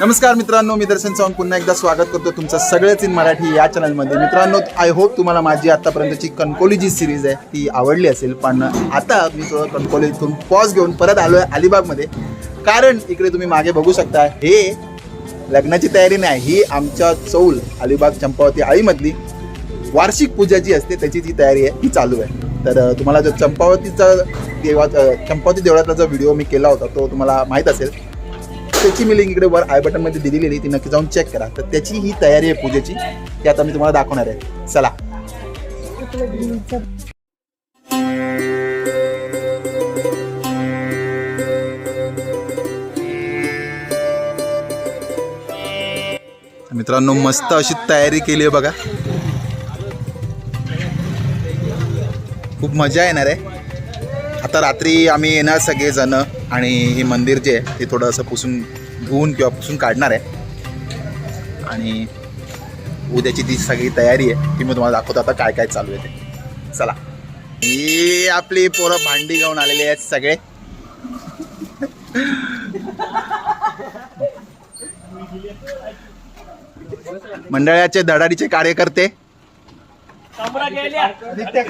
नमस्कार मित्रांनो मी दर्शन चव्हाण. पुन्हा एकदा स्वागत करतो तुमचं सगळेच इन मराठी या चॅनलमध्ये मित्रांनो आय होप तुम्हाला माझी आतापर्यंतची कणकोली जी सिरीज आहे ती आवडली असेल. पण आता मी थोडं कणकोलीतून पॉज घेऊन परत आलो आहे अलिबागमध्ये. कारण इकडे तुम्ही मागे बघू शकता हे लग्नाची तयारी नाही ही आमच्या चौल अलिबाग चंपावती आळीमधली वार्षिक पूजा जी असते त्याची जी तयारी आहे ती चालू आहे. तर तुम्हाला जो चंपावतीचा देवा चंपावती देवळातला जो व्हिडिओ मी केला होता तो तुम्हाला माहीत असेल. त्याची मी लिंक इकडे वर आय बटनमध्ये दिलेली आहे ती नक्की जाऊन चेक करा. तर त्याची ही तयारी आहे पूजेची. ती आता मी तुम्हाला दाखवणार आहे. चला. मित्रांनो मस्त अशी तयारी केली आहे बघा. खूप मजा येणार आहे. आता रात्री आम्ही येणार सगळेजण आणि हे मंदिर जे आहे ते थोडं असं पुसून धुवून किंवा पुसून काढणार आहे. आणि उद्याची ती सगळी तयारी आहे ती मी तुम्हाला दाखवतो आता काय काय चालू आहे ते. चला. ही आपली पोरं भांडी घेऊन आलेली आहेत सगळे. मंडळाचे धडाडीचे कार्यकर्ते.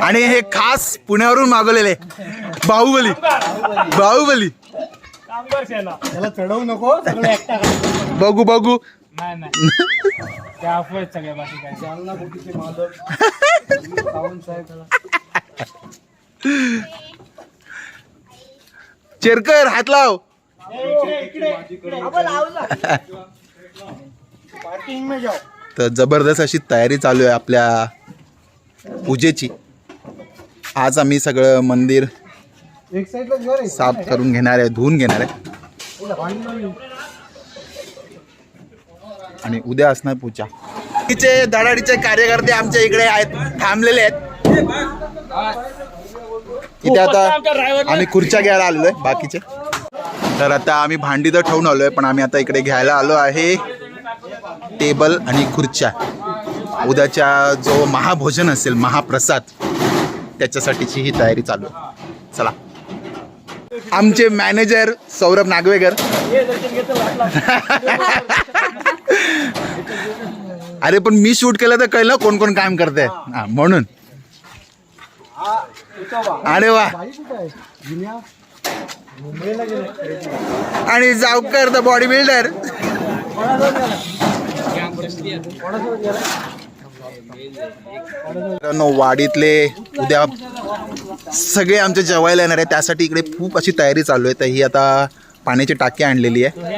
आणि हे खास पुण्यावरून मागवलेले. बाहुबली. बाहुबली. त्याला चढवू नको सगळं एकटा करा. बघू बघू. नाही नाही. त्या अफवा आहेत सगळ्या बाकी काय. जालना बुटीचे मालक? सावंत साहेब चेरकर हात लाव. पार्किंग में जाओ तर जबरदस्त अशी तयारी चालू आहे आपल्या पूजेची. आज आम्ही सगळं मंदिर एक घर आहे. साफ करून घेणार आहे धुवून घेणार आहे. आणि उद्या असणार पूजा. तिचे धडाडीचे कार्यकर्ते आमच्या इकडे आहेत थांबलेले आहेत. इथे आता आम्ही खुर्च्या घ्यायला आलेलो आहे बाकीचे. तर आता आम्ही भांडी तर ठेवून आलो आहे पण आम्ही आता इकडे घ्यायला आलो आहे. टेबल आणि खुर्च्या. उद्याच्या जो महाभोजन असेल महाप्रसाद त्याच्यासाठीची ही तयारी चालू आहे. चला. आमचे मॅनेजर सौरभ नागवेकर. अरे पण मी शूट केलं तर कळलं कोण कोण काम करते हा, म्हणून. अरे वा. आणि जावकर द बॉडी बिल्डर मित्रांनो वाडीतले उद्या सगळे आमचे जेवायला येणार आहे त्यासाठी इकडे खूप अशी तयारी चालू आहे. तर ही आता पाण्याची टाकी आणलेली आहे.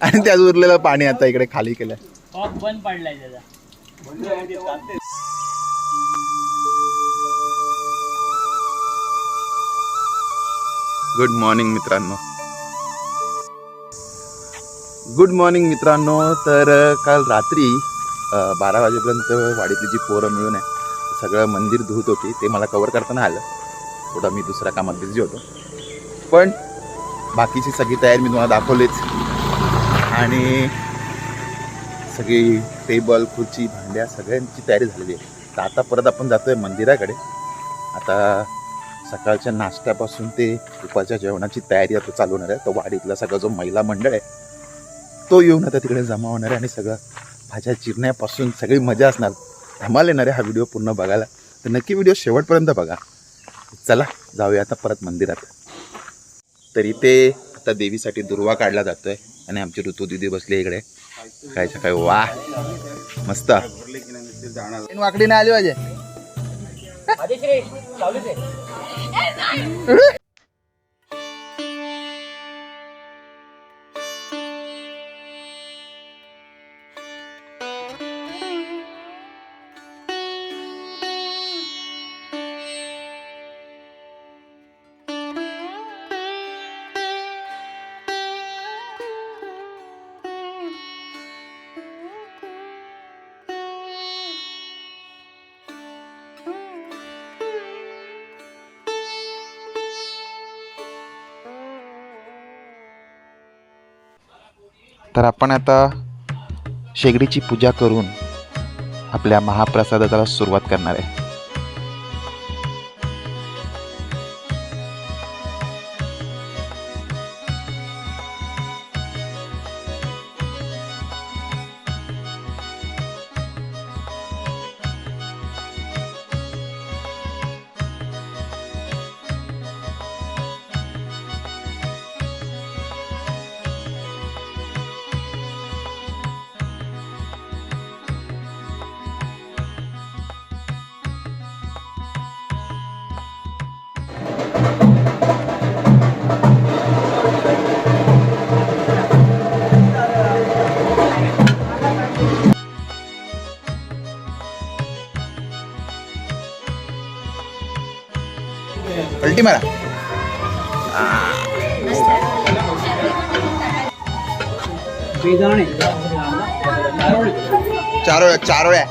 आणि त्यात उरलेलं पाणी आता इकडे खाली केलंय. बंद पडलाय त्याचा गुड मॉर्निंग मित्रांनो. गुड मॉर्निंग मित्रांनो. तर काल रात्री बारा वाजेपर्यंत वाडीतली जी पोरं मिळून आहे सगळं मंदिर धुत होती ते मला कवर करताना आलं. थोडं मी दुसऱ्या कामात बिझी होतो. पण बाकीची सगळी तयारी मी तुम्हाला दाखवलीच. आणि सगळी टेबल खुर्ची भांड्या सगळ्यांची तयारी झालेली आहे. तर आता परत आपण जातो आहे मंदिराकडे. आता सकाळच्या नाश्त्यापासून ते दुपारच्या जेवणाची तयारी आता चालू होणार आहे. तर वाडीतला सगळा जो महिला मंडळ आहे तो येऊन आता तिकडे जमा होणार आहे आणि सगळं भाज्या चिरण्यापासून सगळी मजा असणार. धमाल येणार आहे हा व्हिडिओ पूर्ण बघायला. तर नक्की व्हिडिओ शेवटपर्यंत बघा. चला जाऊया आता परत मंदिरात. तर इथे आता देवीसाठी दुर्वा काढला जातोय आणि आमची ऋतू दिदी बसली इकडे. खायचं काय वा! मस्त. वाकडी नाही आली पाहिजे. तर आपण आता शेगडीची पूजा करून आपल्या महाप्रसादाला सुरुवात करणार आहे. കെട്ടിമറ ചാറോ ചാറോടെ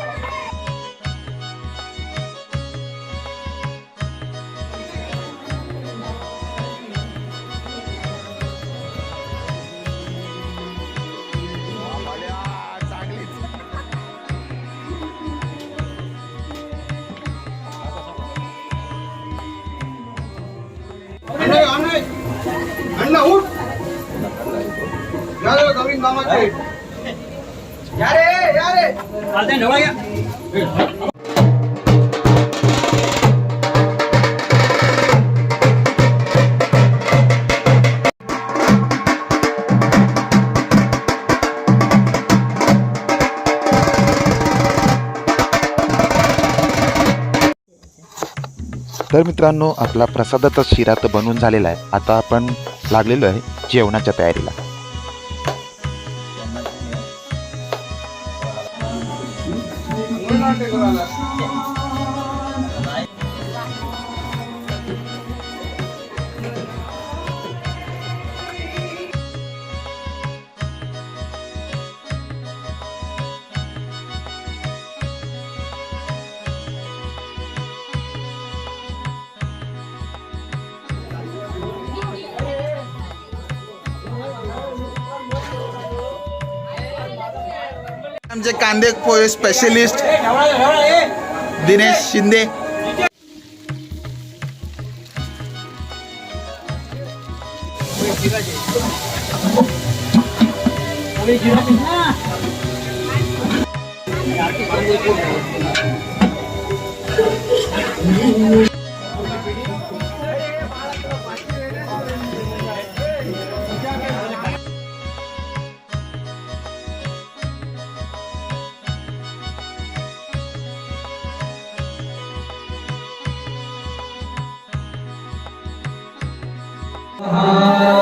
ढवळा तर मित्रांनो आपला प्रसादाचा शिरा तर बनवून झालेला आहे. आता आपण लागलेलो आहे जेवणाच्या तयारीला. 这个呢是 आमचे कांदे पोहे स्पेशलिस्ट दिनेश शिंदे. हे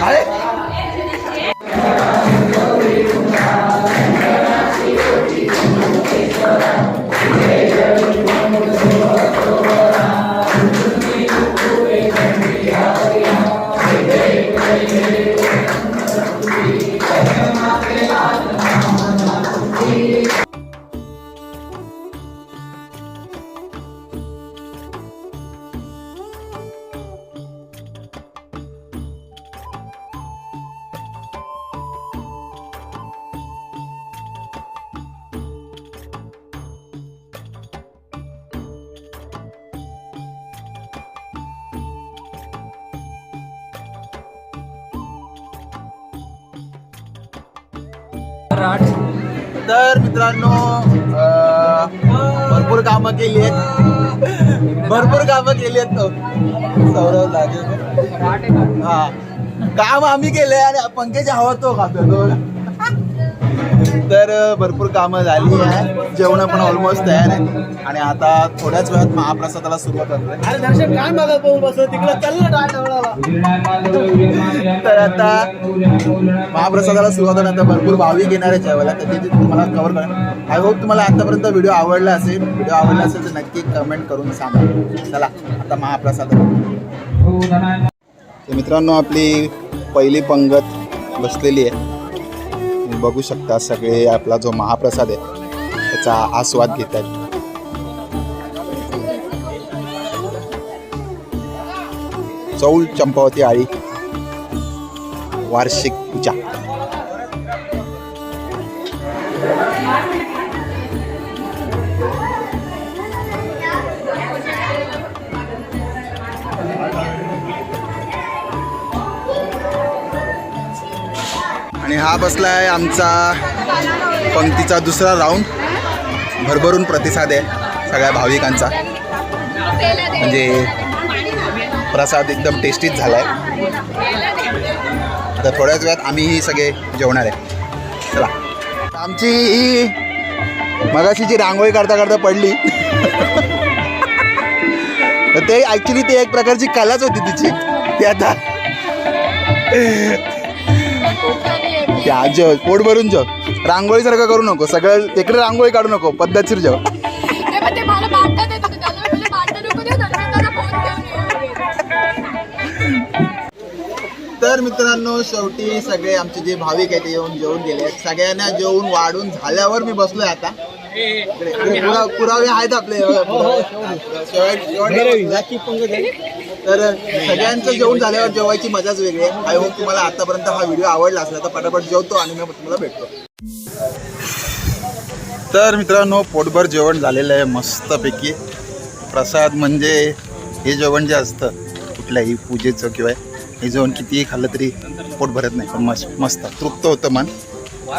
잘해? अरे तर मित्रांनो भरपूर कामं केली आहेत. भरपूर कामं केली आहेत. तो सौरव लागेल हा. काम आम्ही केले आणि पंकज हवा तो खातो तर भरपूर कामं झाली आहे. जेवण पण ऑलमोस्ट तयार आहे आणि आता थोड्याच वेळात महाप्रसादाला सुरुवात अरे दर्शन काय मागत पाहून बसलो? तिकडे तर आता महाप्रसादाला सुरुवात होण्यानंतर भरपूर भाविक येणार आहे जेवायला. तर ते तुम्हाला कव्हर करेन आय होप तुम्हाला आतापर्यंत व्हिडिओ आवडला असेल. व्हिडिओ आवडला असेल तर नक्की कमेंट करून सांगा. चला आता महाप्रसाद. तर मित्रांनो आपली पहिली पंगत बसलेली आहे. तुम्ही बघू शकता सगळे आपला जो महाप्रसाद आहे त्याचा आस्वाद घेत आहेत. चौल चंपावती आळी वार्षिक पूजा. आणि हा बसलाय आमचा पंक्तीचा दुसरा राऊंड. भरभरून प्रतिसाद आहे सगळ्या भाविकांचा. म्हणजे प्रसाद एकदम टेस्टीच झाला आहे तर थोड्याच वेळात आम्हीही सगळे जेवणार आहे. चला. आमची ही मगाशी जी रांगोळी काढता काढता पडली. तर ते ॲक्च्युली ते एक प्रकारची कलाच होती तिची. ती आता त्या जेव पोट भरून जेव. रांगोळीसारखं करू नको सगळं तिकडे रांगोळी काढू नको पद्धतशीर जेव. तर मित्रांनो शेवटी सगळे आमचे जे भाविक आहेत ते येऊन जेवून गेले सगळ्यांना जेवून वाढून झाल्यावर मी बसलोय आता. इकडे- इकडे पुरा- पुरावे आहेत आपले. शेवट- शेवट- तर सगळ्यांचं जेवण झाल्यावर जेवायची मजाच वेगळी आहे. आय होप तुम्हाला आतापर्यंत हा व्हिडिओ आवडला असला तर पटापट जेवतो आणि मी तुम्हाला भेटतो. तर मित्रांनो पोटभर जेवण झालेलं आहे मस्तपैकी. प्रसाद म्हणजे हे जेवण जे असतं कुठल्याही पूजेचं किंवा हे जेवण कितीही खाल्लं तरी पोट भरत नाही पण मस्त मस्त तृप्त होतं मन.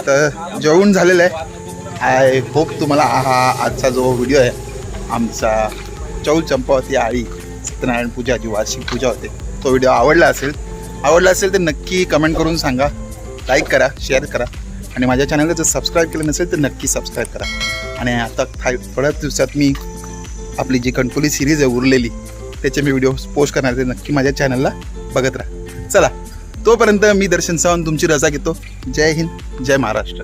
तर जेवण झालेलं आहे. आय होप तुम्हाला हा आजचा जो व्हिडिओ आहे आमचा चौल चंपावती आळी सत्यनारायण पूजा जी वार्षिक पूजा होते. तो व्हिडिओ आवडला असेल आवडला असेल तर नक्की कमेंट करून सांगा. लाईक करा शेअर करा. आणि माझ्या चॅनलला जर सबस्क्राईब केलं नसेल तर नक्की सबस्क्राईब करा. आणि आता थाय थोड्याच दिवसात मी आपली जी कणकुली सिरीज आहे उरलेली त्याचे मी व्हिडिओ पोस्ट करणार ते नक्की माझ्या चॅनलला बघत राहा. चला तोपर्यंत मी दर्शन सावंत तुमची रजा घेतो. जय हिंद जय महाराष्ट्र.